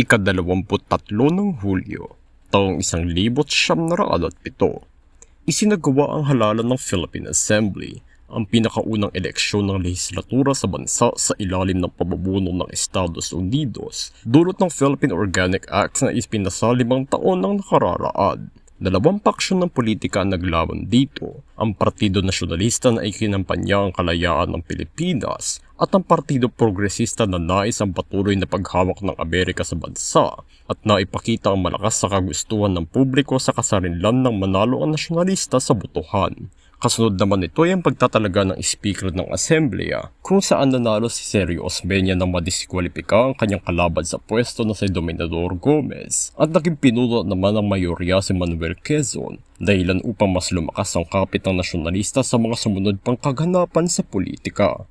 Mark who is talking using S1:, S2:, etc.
S1: ikadalawamput ng Hulyo, taong isang libot siyam na at pito. Isinagawa ang halalan ng Philippine Assembly, ang pinakaunang eleksyon ng lehislatura sa bansa sa ilalim ng pababuno ng Estados Unidos, dulot ng Philippine Organic Act na ipinasa limang taon ng nakararaan. Dalawang paksyon ng politika ang naglaban dito, ang Partido Nasyonalista na ikinampanya ang kalayaan ng Pilipinas at ang Partido Progresista na nais ang patuloy na paghawak ng Amerika sa bansa at naipakita ang malakas sa kagustuhan ng publiko sa kasarinlan ng manalo ang nasyonalista sa botohan. Kasunod naman ito ay ang pagtatalaga ng Speaker ng Assemblea kung saan nanalo si Sergio Osmeña na madiskwalipika ang kanyang kalaban sa pwesto na si Dominador Gomez at naging pinuno naman ng mayorya si Manuel Quezon dahilan upang mas lumakas ang kapit ng nasyonalista sa mga sumunod pang kaganapan sa politika.